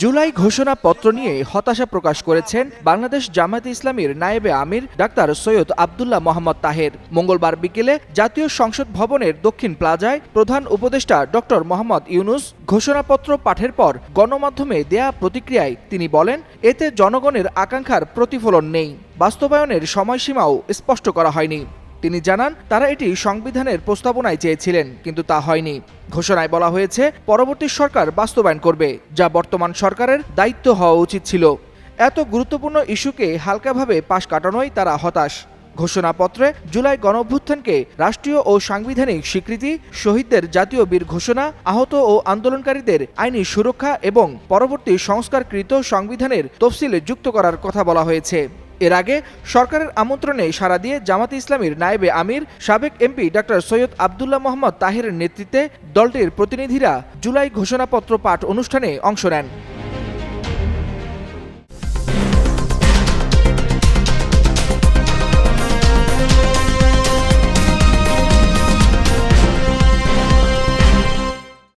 জুলাই ঘোষণাপত্র নিয়ে হতাশা প্রকাশ করেছেন বাংলাদেশ জামায়াতে ইসলামীর নায়েবে আমির ডাক্তার সৈয়দ আবদুল্লাহ মোহাম্মদ তাহের। মঙ্গলবার বিকেলে জাতীয় সংসদ ভবনের দক্ষিণ প্লাজায় প্রধান উপদেষ্টা ডক্টর মোহাম্মদ ইউনুস ঘোষণাপত্র পাঠের পর গণমাধ্যমে দেয়া প্রতিক্রিয়ায় তিনি বলেন, এতে জনগণের আকাঙ্ক্ষার প্রতিফলন নেই। বাস্তবায়নের সময়সীমাও স্পষ্ট করা হয়নি। তিনি জানান, তারা এটি সংবিধানের প্রস্তাবনায় চেয়েছিলেন, কিন্তু তা হয়নি। ঘোষণায় বলা হয়েছে, পরবর্তী সরকার বাস্তবায়ন করবে, যা বর্তমান সরকারের দায়িত্ব হওয়া উচিত ছিল। এত গুরুত্বপূর্ণ ইস্যুকে হালকাভাবে পাশ কাটানোই তারা হতাশ। ঘোষণাপত্রে জুলাই গণঅভ্যুত্থানকে রাষ্ট্রীয় ও সাংবিধানিক স্বীকৃতি, শহীদদের জাতীয় বীর ঘোষণা, আহত ও আন্দোলনকারীদের আইনি সুরক্ষা এবং পরবর্তী সংস্কারকৃত সংবিধানের তফসিলে যুক্ত করার কথা বলা হয়েছে। এর আগে সরকারের আমন্ত্রণে সাড়া দিয়ে জামাতে ইসলামীর নায়েবে আমির, সাবেক এমপি ডক্টর সৈয়দ আবদুল্লাহ মোহাম্মদ তাহিরের নেতৃত্বে দলটির প্রতিনিধিরা জুলাই ঘোষণাপত্র পাঠ অনুষ্ঠানে অংশ নেন।